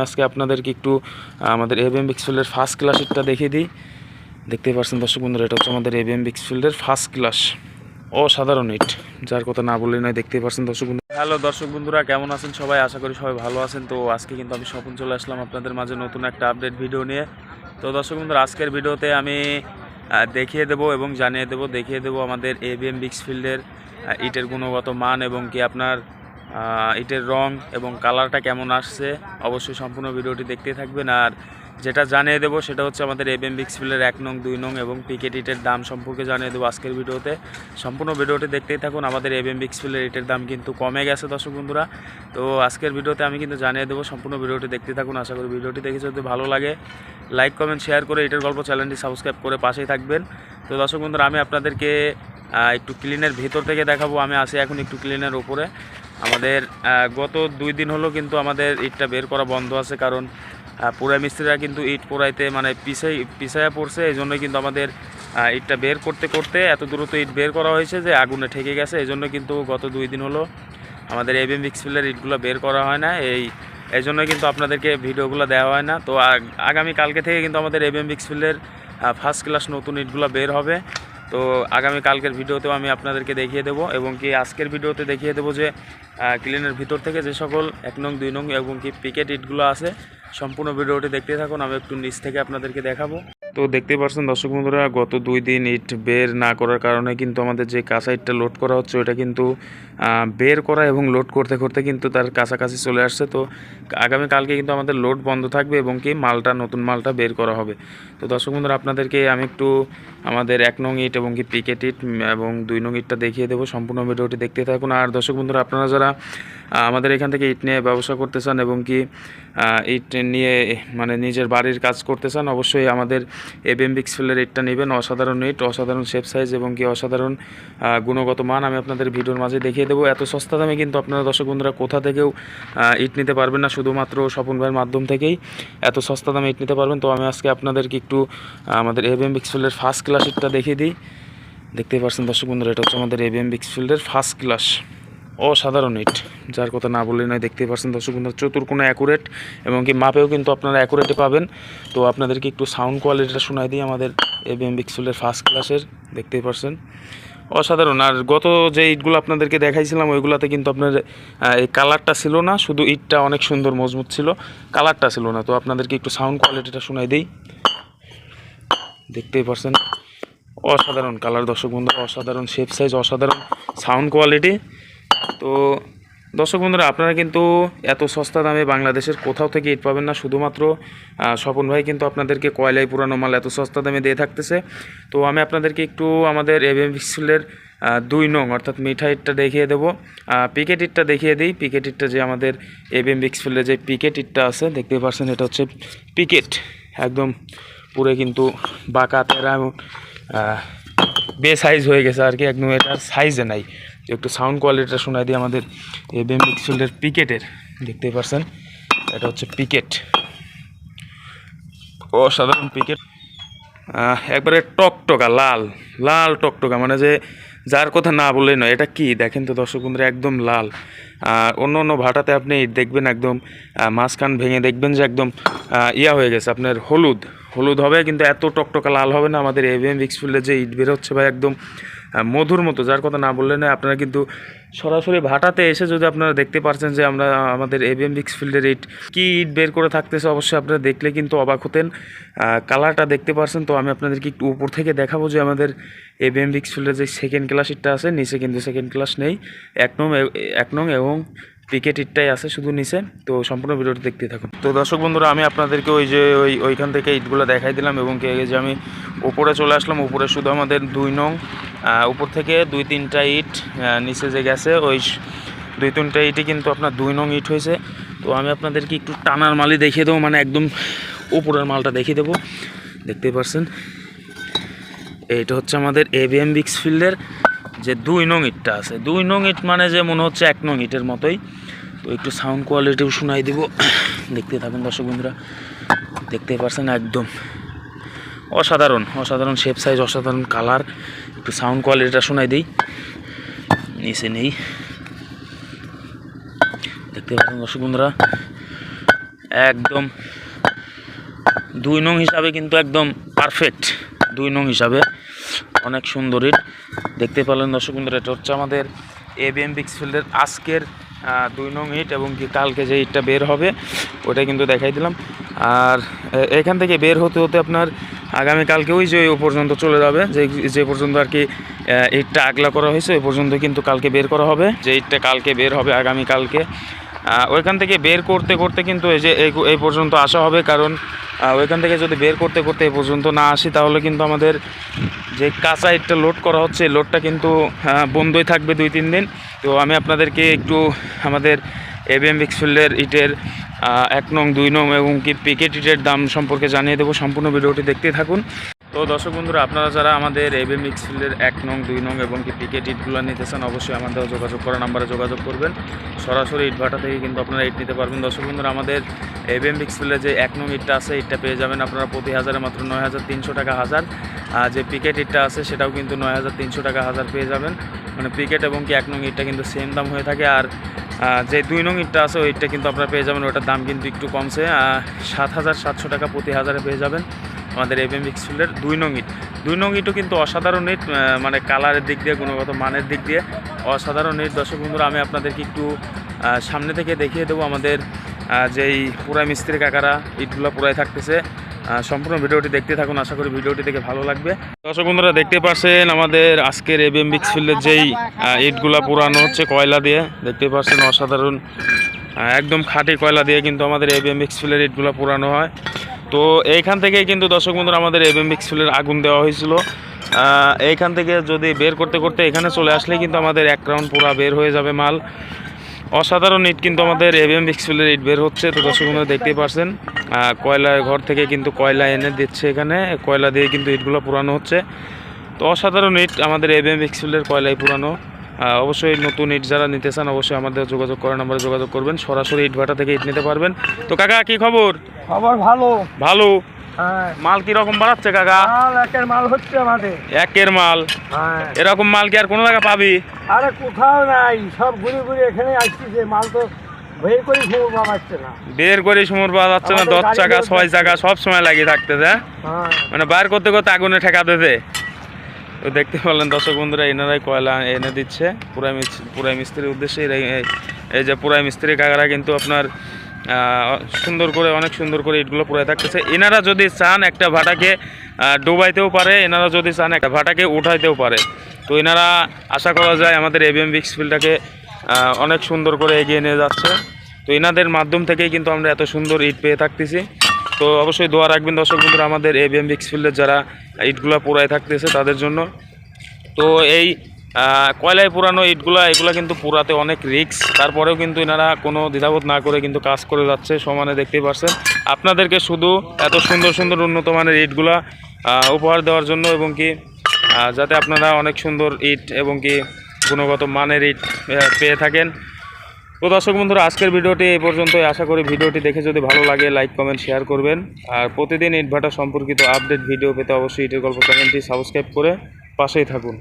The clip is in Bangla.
আজকে আপনাদেরকে একটু আমাদের এবিএম বিক্সফিল্ডের ফার্স্ট ক্লাস ইটটা দেখিয়ে দিই। দেখতেই পাচ্ছেন দর্শক বন্ধুরা, এটা হচ্ছে আমাদের এবিএম বিক্সফিল্ডের ফার্স্ট ক্লাস অসাধারণ ইট যার কথা না বললেই নয়, দেখতেই পাচ্ছেন দর্শক বন্ধু হ্যালো দর্শক বন্ধুরা, কেমন আছেন সবাই? আশা করি সবাই ভালো আছেন। তো আজকে কিন্তু আমি স্বপন চলে আসলাম আপনাদের মাঝে নতুন একটা আপডেট ভিডিও নিয়ে। তো দর্শক বন্ধুরা, আজকের ভিডিওতে আমি দেখিয়ে দেবো এবং জানিয়ে দেবো, দেখিয়ে দেবো আমাদের এবিএম বিক্সফিল্ডের ইটের গুণগত মান এবং কি আপনার ইটের রং এবং কালারটা কেমন আসছে, অবশ্যই সম্পূর্ণ ভিডিওটি দেখতে থাকবেন। আর যেটা জানিয়ে দেবো, সেটা হচ্ছে আমাদের এবিএম বিক্সফিল্ডের এক নং, দুই নং এবং পিকেট ইটের দাম সম্পর্কে জানিয়ে দেবো আজকের ভিডিওতে। সম্পূর্ণ ভিডিওটি দেখতেই থাকুন, আমাদের এবিএম বিক্সফিল্ডের ইটের দাম কিন্তু কমে গেছে, দর্শক বন্ধুরা। তো আজকের ভিডিওতে আমি কিন্তু জানিয়ে দেবো, সম্পূর্ণ ভিডিওটি দেখতে থাকুন। আশা করি ভিডিওটি দেখে যদি ভালো লাগে লাইক কমেন্ট শেয়ার করে ইটের গল্প চ্যানেলটি সাবস্ক্রাইব করে পাশেই থাকবেন। তো দর্শক বন্ধুরা, আমি আপনাদেরকে একটু ক্লিনের ভেতর থেকে দেখাবো। আমি আসি এখন একটু ক্লিনের ওপরে। আমাদের গত দুই দিন হলো কিন্তু আমাদের ইটটা বের করা বন্ধ আছে কারণ পুরা মিস্ত্রিরা কিন্তু ইট পোড়াইতে মানে পিছাই পিছায়া পড়ছে এই জন্যই কিন্তু আমাদের ইটটা বের করতে করতে এত দ্রুত ইট বের করা হয়েছে যে আগুনে ঠেকে গেছে। এই জন্য কিন্তু গত দুই দিন হলো আমাদের এবিএম বিক্সফিল্ডের ইটগুলো বের করা হয় না। এই এই জন্যই কিন্তু আপনাদেরকে ভিডিওগুলো দেওয়া হয় না। তো আগ- আগামী কালকে থেকে কিন্তু আমাদের এবিএম বিক্সফিল্ডের ফার্স্ট ক্লাস নতুন ইটগুলো বের হবে। তো আগামী কালকের ভিডিওতেও আমি আপনাদেরকে দেখিয়ে দেবো এবং কি আজকের ভিডিওতে দেখিয়ে দেবো যে ক্লিনের ভিতর থেকে যে সকল এক নং, দুই নং এবং কি পিকেট ইটগুলো আছে, সম্পূর্ণ ভিডিওটি দেখতে থাকুন। আমি একটু নিচ থেকে আপনাদেরকে দেখাবো। তো দেখতে পাচ্ছেন দর্শক বন্ধুরা, গত দুই দিন ইট বের না করার কারণে কিন্তু আমাদের যে কাঁচা ইটটা লোড করা হচ্ছে ওটা কিন্তু বের করা এবং লোড করতে করতে কিন্তু তার কাছাকাছি চলে আসছে। তো আগামী কালকে কিন্তু আমাদের লোড বন্ধ থাকবে এবং কি মালটা, নতুন মালটা বের করা হবে। তো দর্শক বন্ধুরা, আপনাদেরকে আমি একটু আমাদের এক নং ইট এবং কি পিকেট ইট এবং দুই নং ইটটা দেখিয়ে দেবো, সম্পূর্ণ ভিডিওটি দেখতে থাকুন। আর দর্শক বন্ধুরা, আপনারা যারা আমাদের এখান থেকে ইট নিয়ে ব্যবসা করতে চান এবং কি ইট নিয়ে মানে নিজের বাড়ির কাজ করতে চান, অবশ্যই আমাদের এবিএম বিক্সফিল্ডের ইটটা নেবেন। অসাধারণ ইট অসাধারণ শেপ সাইজ এবং কি অসাধারণ গুণগত মান আমি আপনাদের ভিডিওর মাঝে দেখিয়ে দেবো। এত সস্তা দামে কিন্তু আপনারা দর্শক বন্ধুরা কোথা থেকেও ইট নিতে পারবেন না। শুধুমাত্র স্বপন ভাইয়ের মাধ্যম থেকেই এত সস্তা দামে ইট নিতে পারবেন। তো আমি আজকে আপনাদেরকে একটু আমাদের এবিএম বিক্সফিল্ডের ফার্স্ট ক্লাস ইটটা দেখিয়ে দিই। দেখতেই পাচ্ছেন দর্শক বন্ধুরা, এটা হচ্ছে আমাদের এবিএম বিক্সফিল্ডের ফার্স্ট ক্লাস অসাধারণ ইট যার কথা না বললেই নয়, দেখতেই পাচ্ছেন দর্শক বন্ধুরা চতুর্কোণা অ্যাকুরেট এবং কি মাপেও কিন্তু আপনারা অ্যাকুরেটে পাবেন। তো আপনাদেরকে একটু সাউন্ড কোয়ালিটিটা শোনাই দিই আমাদের এবিএম বিক্সফিল্ডের ফার্স্ট ক্লাসের দেখতেই পাচ্ছেন। অসাধারণ। আর গত যে ইটগুলো আপনাদেরকে দেখাইছিলাম, ওইগুলোতে কিন্তু আপনার এই কালারটা ছিল না, শুধু ইটটা অনেক সুন্দর মজবুত ছিল কালারটা ছিল না। তো আপনাদেরকে একটু সাউন্ড কোয়ালিটিটা শোনাই দিই। দেখতেই পাচ্ছেন, অসাধারণ কালার দর্শক বন্ধু অসাধারণ শেপ সাইজ অসাধারণ সাউন্ড কোয়ালিটি তো দর্শক বন্ধুরা, আপনারা কিন্তু এত সস্তা দামে বাংলাদেশের কোথাও থেকে ইট পাবেন না। শুধুমাত্র স্বপন ভাই কিন্তু আপনাদেরকে কয়লাই পুরানো মাল এত সস্তা দামে দিয়ে থাকতেছে। তো আমি আপনাদেরকে একটু আমাদের এভিএম পিক্সেলের দুই নং অর্থাৎ মিঠা ইটটা দেখিয়ে দেবো। পিকেট ইটটা দেখিয়ে দিই। পিকেট ইটটা যে আমাদের এভিএম বিক্সফিল্ডের যে পিকেট ইটটা আছে দেখতে পাচ্ছেন এটা হচ্ছে পিকেট। একদম পুরো কিন্তু বাঁকা তেরা এবং বে সাইজ হয়ে গেছে আর কি। একদম এটার সাইজে নাই। একটু সাউন্ড কোয়ালিটিটা শোনাই দিই আমাদের এবিএম পিক্সেলের পিকেটের দেখতেই পারছেন? এটা হচ্ছে পিকেট ও অসাধারণ পিকেট একবারে টকটকা, লাল লাল টকটকা মানে যে যার কথা না বললেই নয়, এটা কি? দেখেন তো দর্শক বন্ধুরা, একদম লাল। আর অন্য অন্য ভাটাতে আপনি দেখবেন একদম মাঝখান ভেঙে দেখবেন যে একদম ইয়া হয়ে গেছে। আপনার হলুদ হলুদ হবে কিন্তু এত টকটকা লাল হবে না। আমাদের এভিএম ভিক্সফিল্ডে যে ইট বেরোচ্ছে ভাই, একদম মধুর মতো, যার কথা না বললে না আপনারা কিন্তু সরাসরি ভাটাতে এসে যদি আপনারা দেখতে পারছেন যে আমরা, আমাদের এভিএম ফিল্ডের ইট কী ইট বের করে থাকতেছে, অবশ্যই আপনারা দেখলে কিন্তু অবাক হতেন। কালারটা দেখতে পারছেন, তো আমি আপনাদেরকে একটু উপর থেকে দেখাবো যে আমাদের এভিএম ফিল্ডের যে সেকেন্ড ক্লাস ইটটা আছে, নিচে কিন্তু সেকেন্ড ক্লাস নেই। এক নং এক নং এবং পিকেট ইটটাই আছে শুধু নিচে, তো সম্পূর্ণ ভিডিওটি দেখতে থাকুন। তো দর্শক বন্ধুরা, আমি আপনাদেরকে ওই যে, ওই, ওইখান থেকে ইটগুলো দেখাই দিলাম এবং কে যে আমি উপরে চলে আসলাম, উপরে শুধু আমাদের দুই নং উপর থেকে দুই তিনটা ইট নিচে যে গেছে, ওই দুই তিনটা ইটই কিন্তু আপনার দুই নং ইট হয়েছে। তো আমি আপনাদেরকে একটু টানার মালই দেখিয়ে দেবো মানে একদম উপরের মালটা দেখিয়ে দেবো। দেখতেই পারছেন? এইটা হচ্ছে আমাদের এবিএম ফিল্ডের যে দুই নং ইটটা আছে। দুই নং ইট মানে যে মনে হচ্ছে এক নং ইটের মতোই। তো একটু সাউন্ড কোয়ালিটিও শোনাই দিব। দেখতে থাকুন দর্শক বন্ধুরা। দেখতেই পারছেন একদম। অসাধারণ অসাধারণ শেপ সাইজ অসাধারণ কালার একটু সাউন্ড কোয়ালিটিটা শোনাই দিই। নিচে নেই। দেখতে পাচ্ছেন দর্শক একদম দুই নং হিসাবে কিন্তু একদম পারফেক্ট দুই নং হিসাবে অনেক সুন্দর ইট দেখতে পেলেন দর্শক এটা হচ্ছে আমাদের এ বি এবিএম বিক্সফিল্ডের আজকের দুই নং ইট এবং কি কালকে যে ইটটা বের হবে ওটা কিন্তু দেখাই দিলাম। আর এখান থেকে বের হতে হতে আপনার আগামী কালকে ওই যে ওই পর্যন্ত চলে যাবে, যে যে পর্যন্ত আর কি ইটটা আগলা করা হয়েছে, ওই পর্যন্ত কিন্তু কালকে বের করা হবে, যে ইটটা কালকে বের হবে আগামী কালকে ওইখান থেকে বের করতে করতে কিন্তু এই যে এই- পর্যন্ত আসা হবে, কারণ ওইখান থেকে যদি বের করতে করতে এই পর্যন্ত না আসি, তাহলে কিন্তু আমাদের যে কাঁচা ইটটা লোড করা হচ্ছে লোডটা কিন্তু বন্ধই থাকবে দুই তিন দিন। তো আমি আপনাদেরকে একটু আমাদের এবিএম ফিল্ডের ইটের এক নং, দুই নং এবং কি পিকেট ইটের দাম সম্পর্কে জানিয়ে দেবো সম্পূর্ণ ভিডিওটি দেখতে থাকুন। তো দর্শক বন্ধুরা, আপনারা যারা আমাদের এবিএম ফিল্ডের এক নং, দুই নং এবং কি পিকেট ইটগুলো নিতে চান, অবশ্যই আমাদের যোগাযোগ করা নাম্বারে যোগাযোগ করবেন। সরাসরি ইট ভাটা থেকে কিন্তু আপনারা ইট নিতে পারবেন। দর্শক বন্ধুরা, আমাদের এবিএম ফিল্ডের যে এক নং ইটটা আছে, ইটটা পেয়ে যাবেন আপনারা প্রতি হাজারে মাত্র নয় হাজার তিনশো টাকা হাজার। আর যে পিকেট ইটটা আছে, সেটাও কিন্তু নয় হাজার তিনশো টাকা হাজার পেয়ে যাবেন। মানে পিকেট এবং কি এক নং ইটটা কিন্তু সেম দাম হয়ে থাকে। আর যে দুই নং ইটটা আছে, ওই ইটটা কিন্তু আপনারা পেয়ে যাবেন। ওটার দাম কিন্তু একটু কমছে। সাত হাজার সাতশো টাকা প্রতি হাজারে পেয়ে যাবেন আমাদের এবিএম ফিল্ডের দুই নং ইট। দুই নং ইটও কিন্তু অসাধারণ ইট মানে কালারের দিক দিয়ে, গুণগত মানের দিক দিয়ে অসাধারণ ইট। দর্শক বন্ধুরা, আমি আপনাদেরকে একটু সামনে থেকে দেখিয়ে দেবো আমাদের যেই পুরাই মিস্ত্রি কাকারা ইটগুলো পুরাই থাকতেছে। সম্পূর্ণ ভিডিওটি দেখতে থাকুন, আশা করি ভিডিওটি দেখে ভালো লাগবে। দর্শক বন্ধুরা দেখতে পাচ্ছেন আমাদের আজকের এবিএম ফিল্ডের যেই ইটগুলা পুরানো হচ্ছে কয়লা দিয়ে দেখতে পাচ্ছেন অসাধারণ একদম খাঁটি কয়লা দিয়ে কিন্তু আমাদের এবিএম ফিল্ডের ইটগুলো পুরানো হয়। তো এইখান থেকেই কিন্তু দর্শক বন্ধুরা, আমাদের এবিএম ফিল্ডের আগুন দেওয়া হয়েছিল। এইখান থেকে যদি বের করতে করতে এখানে চলে আসলে কিন্তু আমাদের এক রাউন্ড পুরা বের হয়ে যাবে মাল। অসাধারণ ইট কিন্তু আমাদের এবিএম ফিল্ডের ইট বের হচ্ছে তো দর্শক বন্ধুরা দেখতেই পারছেন। কয়লা ঘর থেকে কিন্তু কয়লা এনে দিচ্ছে এখানে কয়লা দিয়ে কিন্তু ইটগুলো পুরানো হচ্ছে। তো অসাধারণ ইট আমাদের এভিএম ফিল্ডের কয়লায় পুরানো। অবশ্যই নতুন ইট যারা নিতে চান অবশ্যই আমাদের যোগাযোগ করার নাম্বারে যোগাযোগ করবেন। সরাসরি ইট ভাটা থেকে ইট নিতে পারবেন। তো কাকা কি খবর? খবর ভালো। ভালো। মাল কি রকম বাড়াচ্ছে কাকা? মাল একের মাল হচ্ছে আমাদের। একের মাল? হ্যাঁ। এরকম মাল কি আর কোনো জায়গায় পাবি? আরে কোথাও নাই সব ঘুরে ঘুরে এখানে আসছি যে মাল তো বের করে সমর পাওয়া যাচ্ছে না। দশ ছয় সব সময় লাগিয়ে থাকতেছে হ্যাঁ? হ্যাঁ। মানে বার করতে করতে আগুনে ঠেকা দিতে তো দেখতে পারলেন দর্শক বন্ধুরা এনারাই কয়লা এনে দিচ্ছে। পুরাই পুরাই মিস্ত্রির উদ্দেশ্যে এই- যে পুরাই মিস্ত্রি কাকারা কিন্তু আপনার সুন্দর করে, অনেক সুন্দর করে ইটগুলো পুরাই থাকতেছে। এনারা যদি চান একটা ভাটাকে ডুবাইতেও পারে, এনারা যদি চান একটা ভাটাকে উঠাইতেও পারে। তো এনারা আশা করা যায় আমাদের এবিএম বিক্স ফিল্ডটাকে অনেক সুন্দর করে এগিয়ে নিয়ে যাচ্ছে। তো এনাদের মাধ্যম থেকেই কিন্তু আমরা এত সুন্দর ইট পেয়ে থাকতেছি। তো অবশ্যই দোয়া রাখবেন দর্শক বন্ধুরা, আমাদের এবিএম বিক্স ফিল্ডের যারা ইটগুলো পুরাই থাকতেছে তাদের জন্য। তো এই কয়লায় পুরানো ইটগুলা, এগুলো কিন্তু পুরাতে অনেক রিস্ক তারপরেও কিন্তু এনারা কোনো দ্বিধাবোধ না করে কিন্তু কাজ করে যাচ্ছে, সমানে দেখতেই পারছেন। আপনাদেরকে শুধু এত সুন্দর সুন্দর উন্নত মানের ইটগুলা উপহার দেওয়ার জন্য এবং কি যাতে আপনারা অনেক সুন্দর ইট এবং কি গুণগত মানের ইট পেয়ে থাকেন। তো দর্শক বন্ধুরা, আজকের ভিডিওটি এই পর্যন্তই। আশা করি ভিডিওটি দেখে যদি ভালো লাগে লাইক কমেন্ট শেয়ার করবেন। আর প্রতিদিন ইট ইটভাটা সম্পর্কিত আপডেট ভিডিও পেতে অবশ্যই ইটের গল্প চ্যানেলটি সাবস্ক্রাইব করে পাশেই থাকুন।